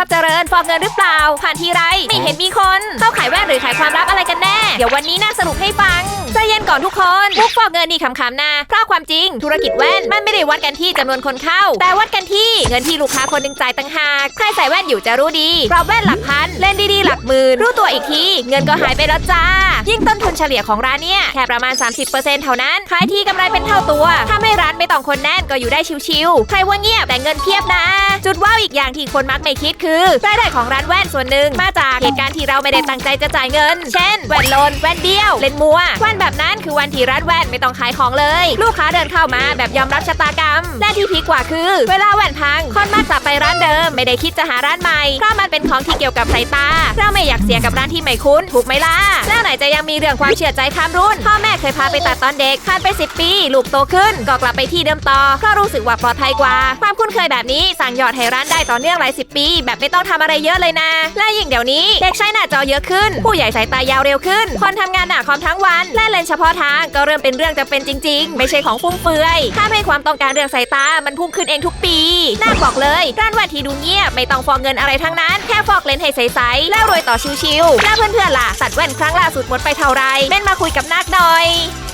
ับเจริญฟอกเงินหรือเปล่า ผ่านทีไร ไม่เห็นมีคน เข้าขายแว่นหรือขายความลับอะไรกันแน่ เดี๋ยววันนี้น่าสรุปให้ฟัง นก่อนทุกคนมุกฟอกเงินนี่คำๆนะเพราะความจริง ธุรกิจแว่นมันไม่ได้วัดกันที่จำนวนคนเข้า แต่วัดกันที่เงินที่ลูกค้าคนหนึ่งจ่ายต่างหากใครใส่แว่นอยู่จะรู้ดีปรับแว่นหลักพันเล่นดีๆหลักหมื่นรู้ตัวอีกที เงินก็หายไปแล้วจ้า ยิ่งต้นทุนเฉลี่ยของร้านเนี่ยแค่ประมาณ 30%เท่านั้นขายที่กำไรเป็นเท่าตัวถ้าไม่ร้านไม่ต้องคนแน่นก็อยู่ได้ชิวๆใครว่าเงียบแต่เงินเพียบนะ จุดว้าวอีกอย่างที่คนมักไม่คิดคือรายได้ของร้านแว่นส่วนหนึ่งมาจากเหตุการณ์ที่เราไม่ได้ตั้งใจจะจ่ายเงิน เช่นแว่นลนแว่นเดียวเลนมัวแว่นแบบนั้นคือวันที่ร้านแว่นไม่ต้องขายของเลย ลูกค้าเดินเข้ามาแบบยอมรับชะตากรรม และที่พีกว่าคือ เวลาแว่นพังคนมากกลับไปร้านเดิม ไม่ได้คิดจะหาร้านใหม่เพราะมันเป็นของที่เกี่ยวกับสายตา เราไม่อยากเสียกับร้านที่ไม่คุ้นถูกไหมล่ะแล้วไหนจะยังมีเรื่องความเชื่อใจข้ามรุ่น พ่อแม่เคยพาไปตัดตอนเด็กผ่านไป 10 ปี ลูกโตขึ้น ก็กลับไปที่เดิมต่อเพราะรู้สึกว่าปลอดภัยกว่า ความคุ้นเคยแบบนี้สั่งยอดให้ร้านได้ต่อเนื่องหลายสิบปี แบบไม่ต้องทำอะไรเยอะเลยนะ และยิ่งเดี๋ยวนี้เด็กใช้หน้าจอเยอะขึ้น ผู้ใหญ่สายตายาวเร็วขึ้น คนทำงานหนักคอมทั้งวัน และเลนเฉพาะทางก็เริ่มเป็นเรื่องจะเป็นจริง ๆ ไม่ใช่ของฟุ่มเฟือยถ้าให้ความต้องการเรื่องสายตามันพุ่งขึ้นเองทุกปีน่าบอกเลยร้านแว่นที่ดูเงียบไม่ต้องฟอกเงินอะไรทั้งนั้นแค่ฟอกเลนให้ใสๆแล้วรวยต่อชิวๆแล้วเพื่อนๆล่ะตัดแว่นครั้งล่าสุดหมดไปเท่าไรเม่นมาคุยกับนักหน่อย